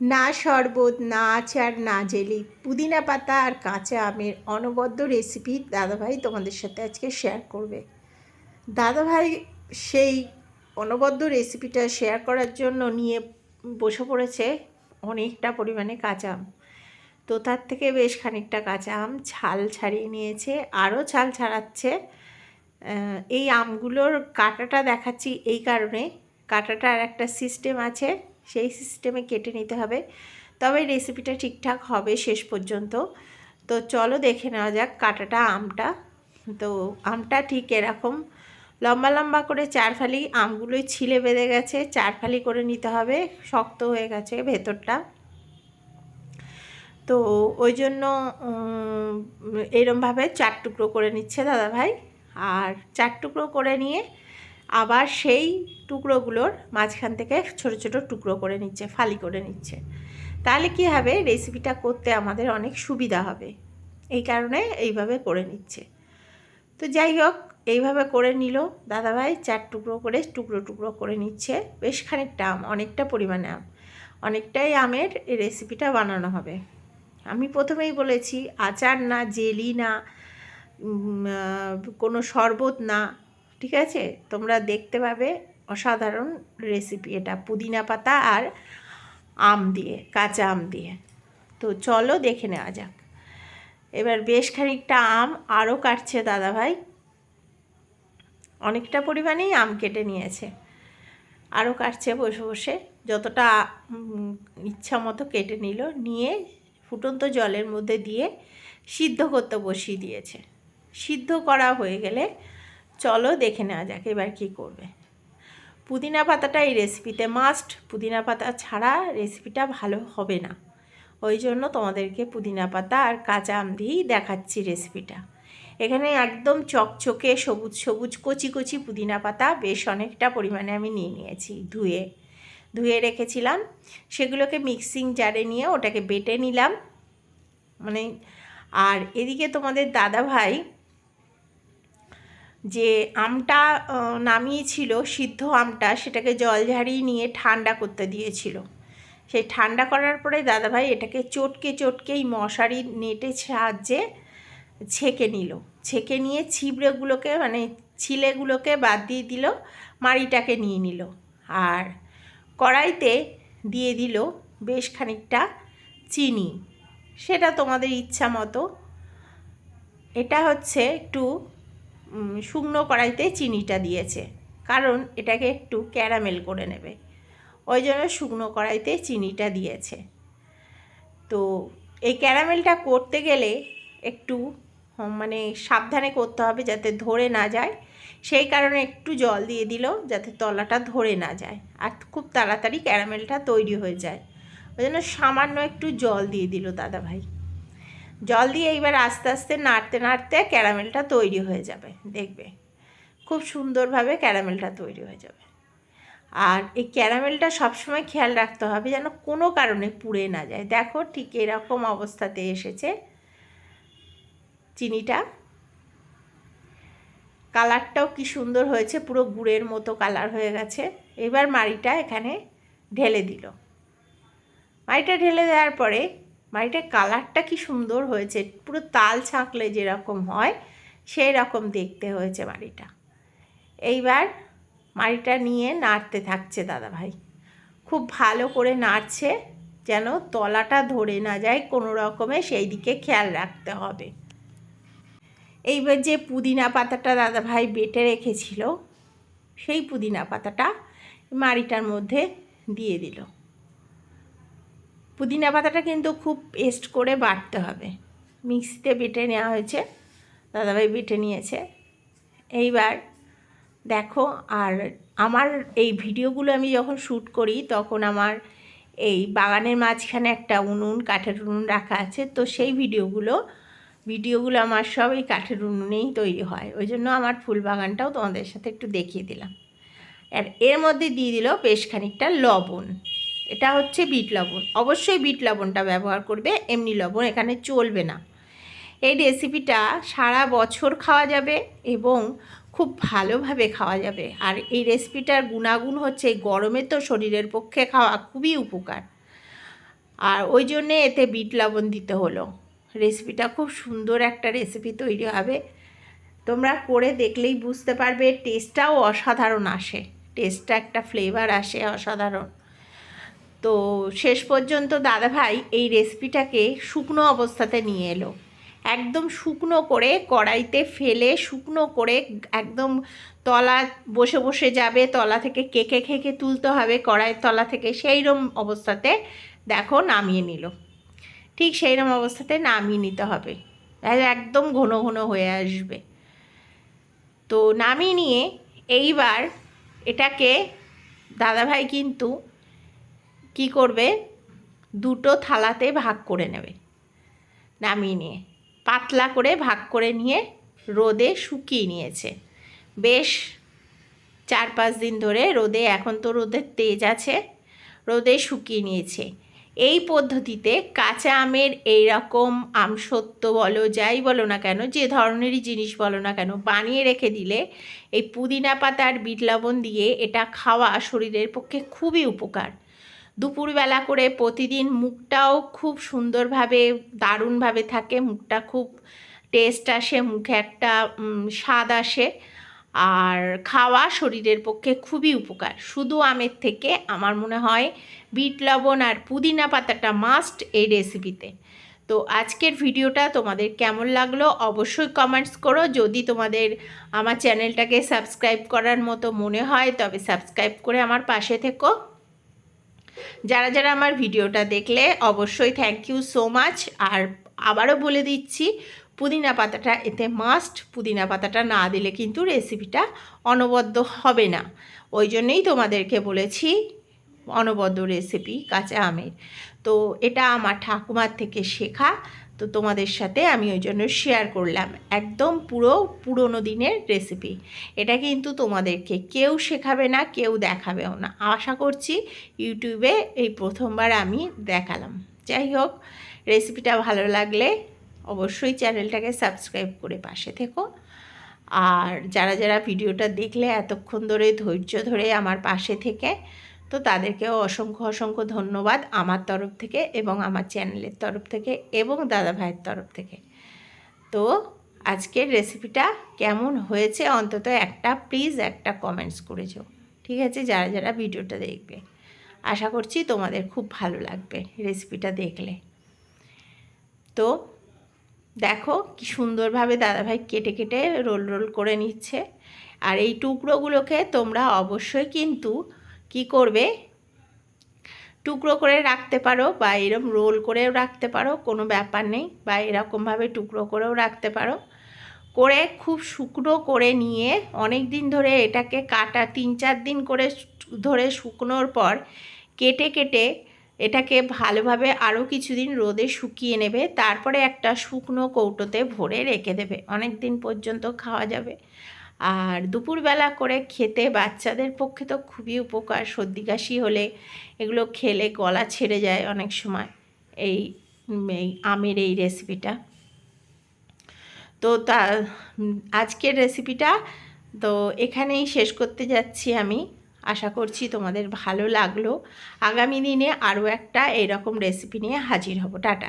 না শরবত, না আচার, না জেলি, পুদিনা পাতা আর কাঁচা আমের অনবদ্য রেসিপি দাদাভাই তোমাদের সাথে আজকে শেয়ার করবে। দাদাভাই সেই অনবদ্য রেসিপিটা শেয়ার করার জন্য নিয়ে বসে পড়েছে অনেকটা পরিমাণে কাঁচা আম। তো তার থেকে বেশ খানিকটা কাঁচা আম ছাল ছাড়িয়ে নিয়েছে, আরও ছাল ছাড়াচ্ছে। এই আমগুলোর কাটাটা দেখাচ্ছি এই কারণে। কাটাটার একটা সিস্টেম আছে। সেই সিস্টেমে কেটে নিতে হবে। তবে রেসিপিটা ঠিকঠাক হবে শেষ পর্যন্ত। তো চলো দেখে নেওয়া যাক কাটাটা আমটা। তো আমটা ঠিক এরকম। লম্বা লম্বা করে চার ফালি আমগুলোই ছিলে বেঁধে গেছে। চার ফালি করে নিতে হবে। শক্ত হয়ে গেছে ভেতরটা। তো ওই জন্য এরমভাবে চার টুকরো করে নিচ্ছে দাদা ভাই আর চার টুকরো করে নিয়ে আবার সেই টুকরোগুলোর মাঝখান থেকে ছোট ছোট টুকরো করে নিচ্ছে, ফালি করে নিচ্ছে। তাহলে কি হবে? রেসিপিটা করতে আমাদের অনেক সুবিধা হবে। এই কারণে এইভাবে করে নিচ্ছে। তো যাই হোক, এইভাবে করে নিল। দাদাভাই চার টুকরো করে, টুকরো টুকরো করে নিচ্ছে। বেশ খানিকটা আম, অনেকটা পরিমাণে আম। অনেকটাই আমের এই রেসিপিটা বানানো হবে। আমি প্রথমেই বলেছি, আচার না, জেলি না কোনো শরবত না। ঠিক আছে? তোমরা দেখতে পাবে অসাধারণ রেসিপি এটা, পুদিনা পাতা আর আম দিয়ে, কাঁচা আম দিয়ে। তো চলো দেখে নেওয়া যাক। এবার বেশ খানিকটা আম আরও কাটছে দাদাভাই। অনেকটা পরিমাণেই আম কেটে নিয়েছে। আরও কাটছে বসে বসে। যতটা ইচ্ছা মতো কেটে নিল, নিয়ে ফুটন্ত জলের মধ্যে দিয়ে সিদ্ধ করতে বসিয়ে দিয়েছে। সিদ্ধ করা হয়ে গেলে চলো দেখে নেওয়া যাক এবার কী করবে। পুদিনা পাতাটা এই রেসিপিতে মাস্ট পুদিনা পাতা ছাড়া রেসিপিটা ভালো হবে না। ওই জন্য তোমাদেরকে পুদিনা পাতা আর কাঁচা আম দিয়েই দেখাচ্ছি রেসিপিটা এখানে একদম চকচকে সবুজ সবুজ কচি কচি পুদিনা পাতা বেশ অনেকটা পরিমাণে আমি নিয়ে নিয়েছি ধুয়ে। ধুয়ে রেখেছিলাম। সেগুলোকে মিক্সিং জারে নিয়ে ওটাকে বেটে নিলাম। মানে আর এদিকে তোমাদের দাদা ভাই যে আমটা নামিয়েছিল, সিদ্ধ আমটা, সেটাকে জল ঝাড়িয়ে নিয়ে ঠান্ডা করতে দিয়েছিল। সেই ঠান্ডা করার পরে দাদাভাই এটাকে চটকে চটকে এই মশারির নেটের সাহায্যে ছেঁকে নিল। ছেঁকে নিয়ে ছিবড়েগুলোকে মানে ছিলেগুলোকে বাদ দিয়ে দিল, মাড়িটাকে নিয়ে নিল। আর কড়াইতে দিয়ে দিল বেশ খানিকটা চিনি। সেটা তোমাদের ইচ্ছা মতো। এটা হচ্ছে একটু শুকনো কড়াইতে চিনিটা দিয়েছে। কারণ এটাকে একটু ক্যারামেল করে নেবে। ওই জন্য শুকনো কড়াইতে চিনিটা দিয়েছে। তো এই ক্যারামেলটা করতে গেলে একটু মানে সাবধানে করতে হবে যাতে ধরে না যায়। সেই কারণে একটু জল দিয়ে দিল যাতে তলাটা ধরে না যায় আর খুব তাড়াতাড়ি ক্যারামেলটা তৈরি হয়ে যায়। ওই জন্য সামান্য একটু জল দিয়ে দিল দাদা ভাই জল দিয়ে এইবার আস্তে আস্তে নাড়তে নাড়তে ক্যারামেলটা তৈরি হয়ে যাবে, দেখবে। খুব সুন্দরভাবে ক্যারামেলটা তৈরি হয়ে যাবে। আর এই ক্যারামেলটা সবসময় খেয়াল রাখতে হবে যেন কোনো কারণে পুড়ে না যায়। দেখো ঠিক এরকম অবস্থাতে এসেছে চিনিটা। কালারটাও কি সুন্দর হয়েছে, পুরো গুড়ের মতো কালার হয়ে গেছে। এবার মাড়িটা এখানে ঢেলে দিল। মাড়িটা ঢেলে দেওয়ার পরে মাড়িটার কালারটা কি সুন্দর হয়েছে, পুরো তাল ছাঁকলে যেরকম হয় সেই রকম দেখতে হয়েছে বাড়িটা। এইবার মাড়িটা নিয়ে নাড়তে থাকছে দাদাভাই। খুব ভালো করে নাড়ছে, যেন তলাটা ধরে না যায়, কোনো রকমে সেই দিকে খেয়াল রাখতে হবে। এইবার যে পুদিনা পাতাটা দাদাভাই বেটে রেখেছিল, সেই পুদিনা পাতাটা মাড়িটার মধ্যে দিয়ে দিল। পুদিনা পাতাটা কিন্তু খুব পেস্ট করে বাটতে হবে। মিক্সিতে বেটে নেওয়া হয়েছে, দাদাভাই বেটে নিয়েছে। এইবার দেখো, আর আমার এই ভিডিওগুলো আমি যখন শ্যুট করি, তখন আমার এই বাগানের মাঝখানে একটা উনুন, কাঠের উনুন রাখা আছে। তো সেই ভিডিওগুলো ভিডিওগুলো আমার সব এই কাঠের উনুনেই তৈরি হয়। ওই জন্য আমার ফুল বাগানটাও তোমাদের সাথে একটু দেখিয়ে দিলাম। আর এর মধ্যে দিয়ে দিল বেশ খানিকটা লবণ। এটা হচ্ছে বিট লবণ। অবশ্যই বিট লবণটা ব্যবহার করবে, এমনি লবণ এখানে চলবে না। এই রেসিপিটা সারা বছর খাওয়া যাবে এবং খুব ভালোভাবে খাওয়া যাবে। আর এই রেসিপিটার গুণাগুণ হচ্ছে গরমে তো শরীরের পক্ষে খাওয়া খুবই উপকার। আর ওই জন্যে এতে বিট লবণ দিতে হলো। রেসিপিটা খুব সুন্দর একটা রেসিপি তৈরি হবে। তোমরা করে দেখলেই বুঝতে পারবে টেস্টটাও অসাধারণ আসে। টেস্টটা একটা ফ্লেভার আসে, অসাধারণ। তো শেষ পর্যন্ত দাদাভাই এই রেসিপিটাকে শুকনো অবস্থাতে নিয়ে এলো। একদম শুকনো করে কড়াইতে ফেলে শুকনো করে একদম তলা বসে বসে যাবে, তলা থেকে কেকে খেকে তুলতে হবে কড়াইয়ের তলা থেকে সেই রকম অবস্থাতে দেখো নামিয়ে নিল। ঠিক সেই রকম অবস্থাতে নামিয়ে নিতে হবে। একদম ঘন ঘন হয়ে আসবে। তো নামিয়ে নিয়ে এইবার এটাকে দাদাভাই কিন্তু কি করবে? দুটো থালাতে ভাগ করে নেবে। নামিয়ে নিয়ে, পাতলা করে ভাগ করে নিয়ে রোদে শুকিয়ে নিয়েছে। বেশ চার পাঁচ দিন ধরে রোদে এখন তো রোদের তেজ আছে, রোদে শুকিয়ে নিয়েছে। এই পদ্ধতিতে কাঁচা আমের এই রকম আমসত্ব বলো, যাই বলো না কেন, যে ধরনেরই জিনিস বলো না কেন, বানিয়ে রেখে দিলে এই পুদিনা পাতার বিট লবণ দিয়ে এটা খাওয়া শরীরের পক্ষে খুবই উপকার। দুপুরবেলা করে প্রতিদিন মুখটাও খুব সুন্দরভাবে, দারুণভাবে থাকে। মুখটা খুব টেস্ট আসে, মুখে একটা স্বাদ আসে। আর খাওয়া শরীরের পক্ষে খুবই উপকার। শুধু আমের থেকে আমার মনে হয় বিট লবণ আর পুদিনা পাতাটা মাস্ট এই রেসিপিতে তো আজকের ভিডিওটা তোমাদের কেমন লাগল অবশ্যই কমেন্টস করো। যদি তোমাদের আমার চ্যানেলটাকে সাবস্ক্রাইব করার মতো মনে হয় তবে সাবস্ক্রাইব করে আমার পাশে থেকো। যারা যারা আমার ভিডিওটা দেখলে অবশ্যই থ্যাংক ইউ সো মাচ আর আবারও বলে দিচ্ছি, পুদিনা পাতাটা এতে মাস্ট পুদিনা পাতাটা না দিলে কিন্তু রেসিপিটা অনবদ্য হবে না। ওই জন্যেই তোমাদেরকে বলেছি, অনবদ্য রেসিপি কাঁচা আমের। তো এটা আমার ঠাকুমার থেকে শেখা। তো তোমাদের সাথে আমি ওই জন্য শেয়ার করলাম। একদম পুরো পুরনো দিনের রেসিপি এটা কিন্তু তোমাদেরকে কেউ শেখাবে না, কেউ দেখাবেও না। আশা করছি ইউটিউবে এই প্রথমবার আমি দেখালাম। যাই হোক রেসিপিটা ভালো লাগলে অবশ্যই চ্যানেলটাকে সাবস্ক্রাইব করে পাশে থেকো। আর যারা যারা ভিডিওটা দেখলে এতক্ষণ ধরে ধৈর্য ধরে আমার পাশে থেকে তো তাদেরকেও অসংখ্য অসংখ্য ধন্যবাদ আমার তরফ থেকে এবং আমার চ্যানেলের তরফ থেকে এবং দাদা ভাইয়ের তরফ থেকে। তো আজকের রেসিপিটা কেমন হয়েছে অন্তত একটা প্লিজ একটা কমেন্টস করে যাও, ঠিক আছে? যারা যারা ভিডিওটা দেখবে। আশা করছি তোমাদের খুব ভালো লাগবে রেসিপিটা দেখলে। তো দেখো কি সুন্দরভাবে দাদাভাই কেটে কেটে রোল রোল করে নিচ্ছে। আর এই টুকরোগুলোকে তোমরা অবশ্যই কিন্তু কি করবে? টুকরো করে রাখতে পারো বা এরকম রোল করেও রাখতে পারো, কোনো ব্যাপার নেই। বা এরকমভাবে টুকরো করেও রাখতে পারো। করে খুব শুকনো করে নিয়ে অনেক দিন ধরে এটাকে কাটা, তিন চার দিন করে ধরে শুকনোর পর কেটে কেটে এটাকে ভালোভাবে আরও কিছুদিন রোদে শুকিয়ে নেবে। তারপরে একটা শুকনো কৌটোতে ভরে রেখে দেবে। অনেক দিন পর্যন্ত খাওয়া যাবে। আর দুপুরবেলা করে খেতে বাচ্চাদের পক্ষে তো খুবই উপকার। সর্দি কাশি হলে এগুলো খেলে গলা ছেড়ে যায় অনেক সময়। এই আমের এই রেসিপিটা তো তা, আজকের রেসিপিটা তো এখানেই শেষ করতে যাচ্ছি আমি। আশা করছি তোমাদের ভালো লাগল। আগামী দিনে আরও একটা এরকম রেসিপি নিয়ে হাজির হব। টাটা।